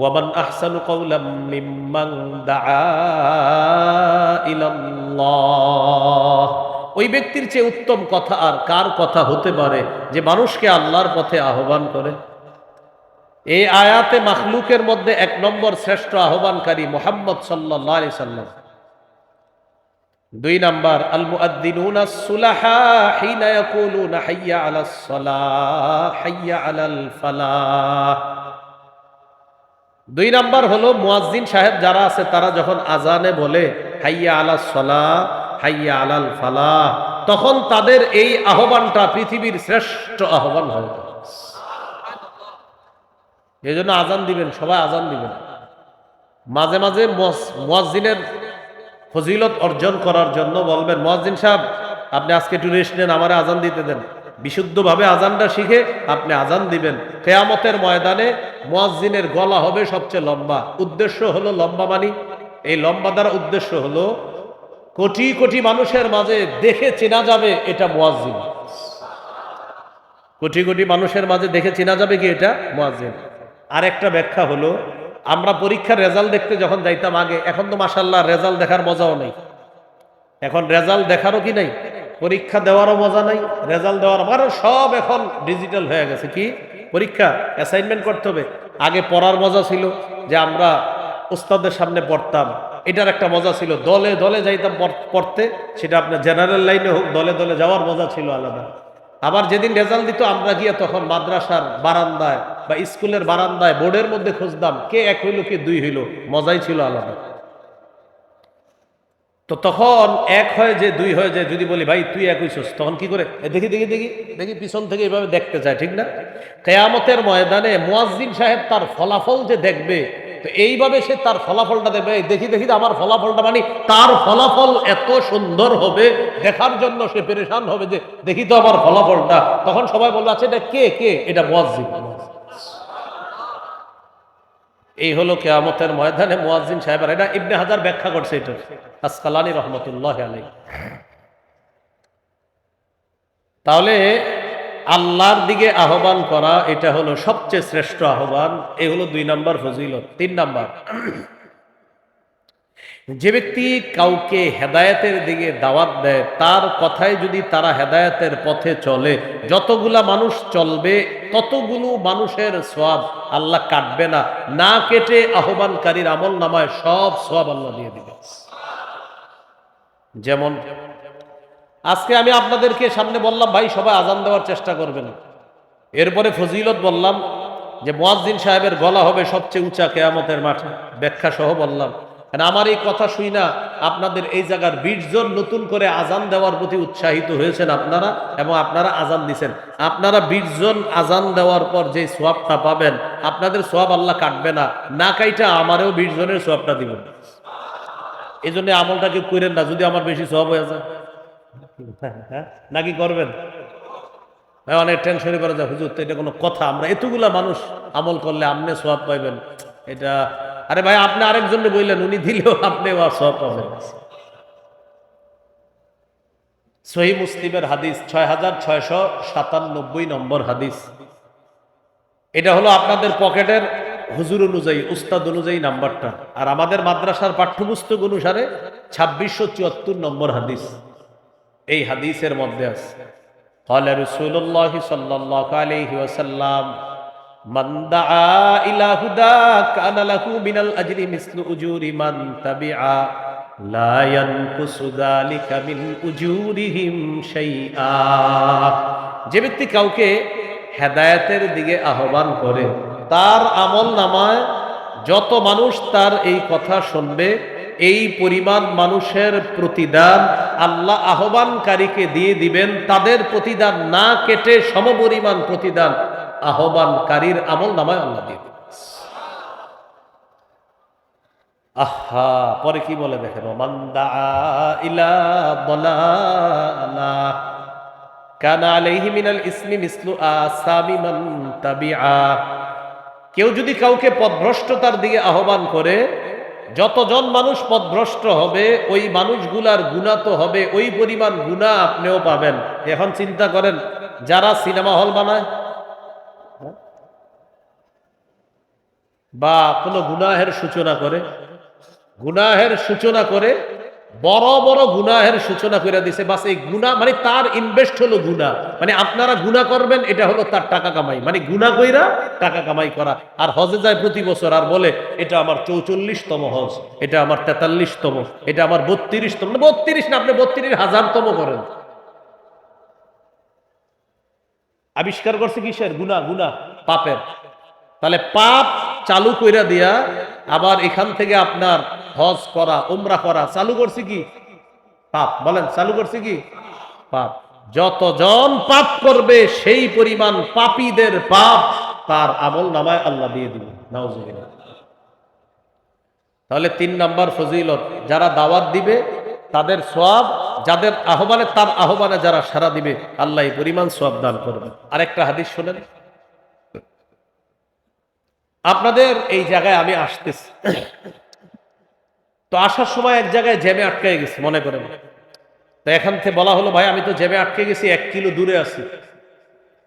ওয়ামান আহসানু কওলাম মিম্মান দাআ ইলাল্লাহ। ওই ব্যক্তির চেয়ে উত্তম কথা আর কার কথা হতে পারে যে মানুষকে আল্লাহর পথে আহ্বান করে? এই আয়াতে মাখলুকের মধ্যে এক নম্বর শ্রেষ্ঠ আহ্বানকারী মোহাম্মদ সাল্লাহ সাল্লাম। দুই নাম্বার আল মুআদ্দিনুনা হাইয়া হাইয়া আলাল ফালাহ। দুই নাম্বার হলো মুয়াজ্জিন সাহেব যারা আছে, তারা যখন আজানে বলে, হাইয়া আলাস সালাহ, হাইয়া আলাল ফালাহ, তখন তাদের এই আহ্বানটা পৃথিবীর শ্রেষ্ঠ আহ্বান হয়ে যায়। এই জন্য আজান দিবেন, সবাই আজান দিবেন। মাঝে মাঝে মুয়াজ্জিনের ফজিলত অর্জন করার জন্য বলবেন মহাজিন সাহেব, আপনি আজকে একটু রেস্ট নেন, আমার আজান দিতে দেন। বিশুদ্ধভাবে আজানটা শিখে আপনি আজান দিবেন। কেয়ামতের ময়দানে মুয়াজ্জিনের গলা হবে সবচেয়ে লম্বা। উদ্দেশ্য হলো লম্বা মানি। এই লম্বা দ্বারা উদ্দেশ্য হলো কোটি কোটি মানুষের মাঝে দেখে চেনা যাবে এটা মুয়াজ্জিন। কোটি কোটি মানুষের মাঝে দেখে চেনা যাবে কি এটা মোয়াজিন আর একটা ব্যাখ্যা হলো, আমরা পরীক্ষার রেজাল্ট দেখতে যখন যাইতাম আগে, এখন তো মাসাল্লাহ রেজাল্ট দেখার মজাও নেই। এখন রেজাল্ট দেখারও কি নাই? পরীক্ষা দেওয়ারও মজা নাই, রেজাল্ট দেওয়ার কারণ সব এখন ডিজিটাল হয়ে গেছে। কি? পরীক্ষা অ্যাসাইনমেন্ট করতে হবে। আগে পড়ার মজা ছিল যে আমরা উস্তাদের সামনে পড়তাম। এটার একটা মজা ছিল। দলে দলে যাইতাম পড়তে, সেটা আপনার জেনারেল লাইনে হোক, দলে দলে যাওয়ার মজা ছিল আলাদা। আবার যেদিন রেজাল্ট দিত, আমরা গিয়ে তখন মাদ্রাসার বারান্দায় বা স্কুলের বারান্দায় বোর্ডের মধ্যে খুঁজতাম, কে এক হইল, কে দুই হইল। মজাই ছিল আলাদা। তো তখন এক হয়ে যে, দুই হয়ে যায় যদি বলি, ভাই, তুই এক হইছস তখন কি করে? দেখি দেখি দেখি দেখি পিছন থেকে এইভাবে দেখতে চায়, ঠিক না? কেয়ামতের ময়দানে মুয়াজ্জিন সাহেব তার ফলাফল যে দেখবে, তো এইভাবে সে তার ফলাফলটা এই দেখি দেখি, আমার ফলাফলটা মানে তার ফলাফল এত সুন্দর হবে, দেখার জন্য সে পেরেশান হবে যে, দেখি তো আমার ফলাফলটা। তখন সবাই বলবে আচ্ছা এটা কে কে? এটা মুয়াজ্জিন। এই হলো কেয়ামতের ময়দানে মোয়াজিন সাহেবের। এটা ইবনে হাজার ব্যাখ্যা করছে এটা। আসকালানি রহমতুল্লাহ আলাই তাহলে আল্লাহর দিকে আহ্বান করা এটা হলো সবচেয়ে শ্রেষ্ঠ আহ্বান। এ হলো দুই নাম্বার ফজিলত। তিন নাম্বার যে ব্যক্তি কাউকে হেদায়েতের দিকে দাওয়াত দেয়, তার কথায় যদি তারা হেদায়েতের পথে চলে, যতগুলা মানুষ চলবে, ততগুলো মানুষের সব আল্লাহ কাটবে না। না কেটে আহ্বানকারীর আমল নামায় সব সব আল্লাহ দিয়ে দিবে। যেমন, আজকে আমি আপনাদেরকে সামনে বললাম, ভাই, সবাই আজান দেওয়ার চেষ্টা করবেন। এরপরে ফজিলত বললাম যে, মোয়াজ্জিন সাহেবের গলা হবে সবচেয়ে উঁচা কেয়ামতের মাঠে। ব্যাখ্যা সহ বললাম আমার এই কথা শুই না, আপনাদের এই জায়গার বিশ জন নতুন করে আজান দেওয়ার প্রতি উৎসাহিত হয়েছেন আপনারা এবং আপনারা আজান দিছেন। আপনারা বিশ জন আজান দেওয়ার পর যে সোয়াবটা পাবেন, আপনাদের সোয়াব আল্লাহ কাটবে না। না কাইটা আমারও বিশ জনের সোয়াবটা দিবেন এই জন্য আমলটাকে করেন না, যদি আমার বেশি সোয়াব হয়ে যায়। নাকি করবেন? হ্যাঁ অনেক টেনশনে করা যায়। হুজুর, তো এটা কোনো কথা। আমরা এতগুলা মানুষ আমল করলে আপনি সোয়াব পাইবেন। এটা আরে ভাই আপনি আরেকজনে বললেন উনি দিলেও আপনি সব পাবেন সহি মুসলিমের হাদিস ছয় হাজার ছয়শ সাতানব্বই নম্বর হাদিস এটা হলো আপনাদের পকেটের হুজুর অনুযায়ী উস্তাদ অনুযায়ী নাম্বারটা আর আমাদের মাদ্রাসার পাঠ্যপুস্তক অনুসারে ছাব্বিশশো চুয়াত্তর নম্বর হাদিস এই হাদিসের মধ্যে আছে قال رسول الله صلى الله عليه وسلم من دعا الى هدى كان له من الاجر مثل اجور من تبعا لا ينقص ذلك من اجورهم شيئا যে ব্যক্তি কাউকে হেদায়েতের দিকে আহ্বান করে তার আমল নামায় যত মানুষ তার এই কথা শুনবে এই পরিমাণ মানুষের প্রতিদান আল্লাহ আহ্বানকারীকে দিয়ে দিবেন তাদের প্রতিদান না কেটে সমপরিমাণ প্রতিদান আহ্বানকারীর আমল নামায় আল্লাহ দিয়ে আহা, পরে কি বলে দেখেন? কেউ যদি কাউকে পথভ্রষ্টতার দিকে আহ্বান করে, যতজন মানুষ পদভ্রষ্ট হবে, ওই মানুষগুলার গুণা তো হবে, ওই পরিমাণ গুণা আপনিও পাবেন। এখন চিন্তা করেন, যারা সিনেমা হল বানায় বা কোনো গুনাহের সূচনা করে। গুনাহের সূচনা করে, বড় বড় গুনাহের সূচনা করে দিছে। বাস এই গুণা মানে তার ইনভেস্ট হলো গুণা মানে আপনারা গুণা করবেন, এটা হলো তার টাকা কামাই। মানে গুণা কইরা টাকা কামাই করা। আর হজে যায় প্রতি বছর আর বলে, এটা আমার চৌচল্লিশতম হজ, এটা আমার তেতাল্লিশতম, এটা আমার বত্রিশতম। মানে বত্রিশ না, আপনি বত্রিশ হাজারতম করেন। আবিষ্কার করছে কিসের? গুণা গুণা পাপের। তাহলে পাপ চালু কইরা দিয়া আবার এখান থেকে আপনার হজ করা, উমরা করা, চালু করছে কি? পাপ। বলেন, চালু করছে কি? পাপ। যতজন পাপ করবে সেই পরিমাণ পাপীদের পাপ তার আমল নামায় আল্লাহ দিয়ে দিবে। তাহলে তিন নাম্বার ফজিলত, যারা দাওয়াত দিবে, তাদের সব যাদের আহ্বানে, তার আহ্বানে যারা সারা দিবে, আল্লাহ পরিমাণ সব দান করবে। আরেকটা হাদিস শোনেন। আপনাদের এই জায়গায় আমি আসতেছি। তো আসার সময় এক জায়গায় জ্যামে আটকে গেছি, মনে করেন তো এখান থেকে বলা হলো, ভাই, আমি তো জ্যামে আটকে গেছি, এক কিলো দূরে আছি।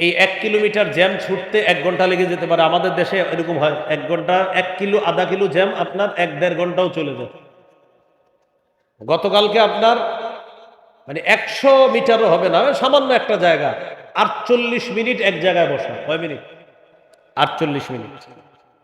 এই এক কিলোমিটার জ্যাম ছুটতে এক ঘণ্টা লেগে যেতে পারে। আমাদের দেশে এরকম হয়, এক ঘণ্টা, এক কিলো, আধা কিলো জ্যাম আপনার এক দেড় ঘন্টাও চলে যায়। গতকালকে আপনার মানে একশো মিটারও হবে না, সামান্য একটা জায়গা, আটচল্লিশ মিনিট এক জায়গায় বসা, কয় মিনিট? আটচল্লিশ মিনিট।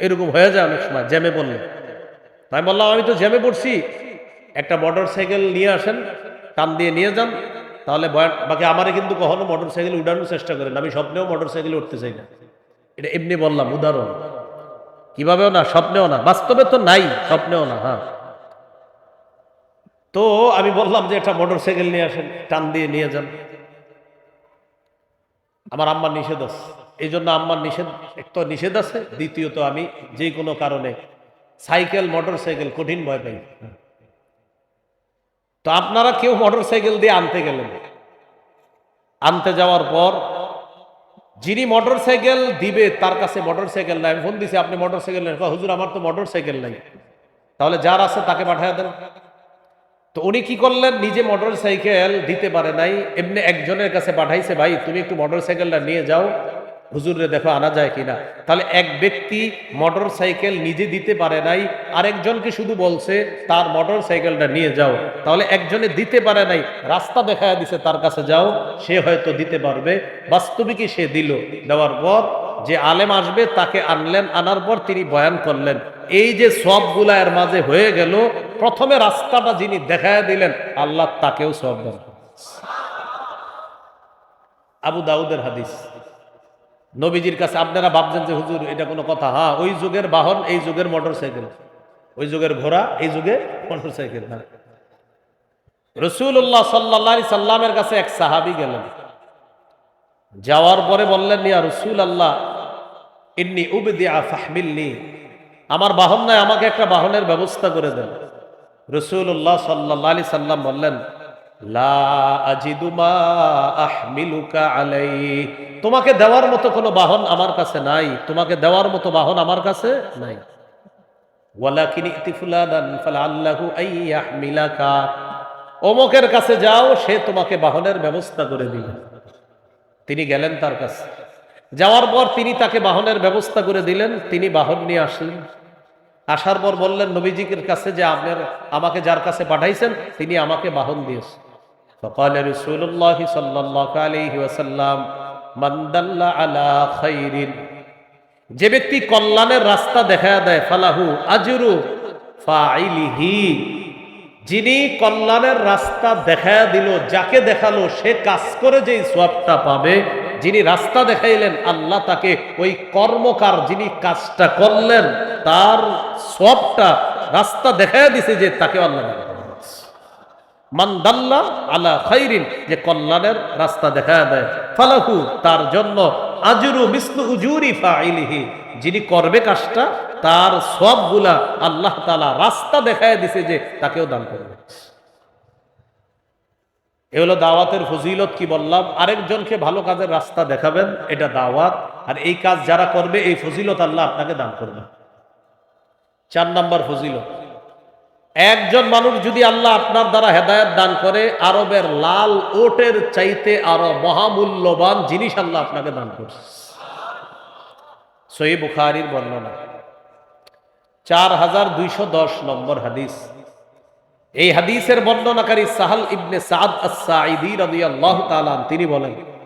এরকম হয়ে যায় অনেক সময়, জ্যামে পড়লে। তাই বললাম, আমি তো জ্যামে পড়ছি। একটা মোটর সাইকেল নিয়ে আসেন টান দিয়ে নিয়ে যান, তাহলে বাকি আমারে কিন্তু কখনো মোটর সাইকেল উঠানোর চেষ্টা করেন আমি স্বপ্নেও মোটর সাইকেল উঠতে চাই না। এটা এমনি বললাম, উদাহরণ। কিভাবেও না, স্বপ্নেও না, বাস্তবে তো নাই, স্বপ্নেও না হ্যাঁ। তো আমি বললাম যে, একটা মোটর সাইকেল নিয়ে আসেন টান দিয়ে নিয়ে যান। আমার আম্মার নিষেধ আছে। এই জন্য আমার নিষেধ, এক তো নিষেধ আছে, দ্বিতীয়ত আমি যে কোনো কারণে সাইকেল মোটর সাইকেল কঠিন ভয় পাই। তো আপনারা কেউ মোটর সাইকেল দিয়ে আনতে গেলেন? আনতে যাওয়ার পর যিনি মোটর সাইকেল দিবে, তার কাছে মোটর সাইকেল নাই ফোন দিছি, আপনি মোটর সাইকেল নেন হুজুর, আমার তো মোটর সাইকেল নাই। তাহলে যার আছে তাকে পাঠিয়ে দেন। তো উনি কি করলেন? নিজে মোটর সাইকেল দিতে পারে নাই। এমনি একজনের কাছে পাঠাইছে, ভাই, তুমি একটু মোটর সাইকেলটা নিয়ে যাও। হুজুরে দেখো আনা যায় কিনা? তাহলে এক ব্যক্তি মোটর সাইকেল নিজে দিতে পারে নাই, আরেকজনকে শুধু বলছে, তার মোটর সাইকেলটা নিয়ে যাও। তাহলে একজনে দিতে পারে নাই, রাস্তা দেখা দিছে, তার কাছে যাও। সে হয়তো দিতে পারবে। বাস্তবিকই সে দিল। দেওয়ার পর যে আলেম আসবে, তাকে আনলেন, আনার পর তিনি বয়ান করলেন। এই যে সবগুলা এর মাঝে হয়ে গেল, প্রথমে রাস্তাটা যিনি দেখায় দিলেন, আল্লাহ তাকেও সব দেন। আবু দাউদের হাদিস। নবীজির কাছে আপনারা ভাবছেন যে, হুজুর, এটা কোনো কথা? হ্যাঁ ওই যুগের বাহন, এই যুগের মোটর সাইকেল ওই যুগের ঘোড়া, এই যুগে মোটর সাইকেল রসুল্লাহ সাল্লা সাল্লামের কাছে এক সাহাবি গেলেন। যাওয়ার পরে বললেন, ইয়া রসুল আল্লাহ ইন্নি উবদিয়া আমার বাহন নয় আমাকে একটা বাহনের ব্যবস্থা করে দেন। রসুল্লাহ সাল্লাহ আলি সাল্লাম বললেন তোমাকে দেওয়ার মতো কোনো বাহন আমার কাছে নাই। তোমাকে দেওয়ার মতো বাহন আমার কাছে নাই। অমুকের কাছে যাও, সে তোমাকে বাহনের ব্যবস্থা করে দিবে। তিনি গেলেন তার কাছে। যাওয়ার পর তিনি তাকে বাহনের ব্যবস্থা করে দিলেন। তিনি বাহন নিয়ে আসলেন। আসার পর বললেন নবীজিকের কাছে যে আপনার, আমাকে যার কাছে পাঠাইছেন, তিনি আমাকে বাহন দিয়েছেন। فقال رسول الله صلى الله عليه وسلم من دل على خير যে ব্যক্তি কল্যাণের রাস্তা দেখা দেয় ফালাহু আজরু ফাইলিহি যিনি কল্যাণের রাস্তা দেখা দিল যাকে দেখালো সে কাজ করে যেই সোয়াবটা পাবে যিনি রাস্তা দেখাইলেন আল্লাহ তাকে ওই কর্মকার যিনি কাজটা করলেন তার সবটা রাস্তা দেখায় দিছে যে তাকে আল্লাহ দান করবেন। মান্দাল্লা আলা খাইরিন, যে কল্যাণের রাস্তা দেখা দেয়। ফালাহু, তার জন্য আজরু মিসলু উজুরি ফাইলিহি যিনি করবে কাজটা, তার সবগুলা আল্লাহ তাআলা রাস্তা দেখায় দিছে যে তাকেও দান করবে। এ হলো দাওয়াতের ফজিলত কি বললাম? আরেকজনকে ভালো কাজের রাস্তা দেখাবেন, এটা দাওয়াত। আর এই কাজ যারা করবে, এই ফজিলত আল্লাহ আপনাকে দান করবে। চার নাম্বার ফজিলত। একজন মানুষ যদি আল্লাহ আপনার দ্বারা হেদায়ত দান করে, আরবের লাল ওটের চাইতে আরও মহামূল্যবান জিনিস আল্লাহ আপনাকে দান করছে। সহি বুখারির বর্ণনা। চার হাজার দুইশো দশ নম্বর হাদিস। এই হাদিসের বর্ণনাকারী সাহাল ইবনে সাদ আস-সাঈদী রাদিয়াল্লাহু তাআলা তিনি বলেন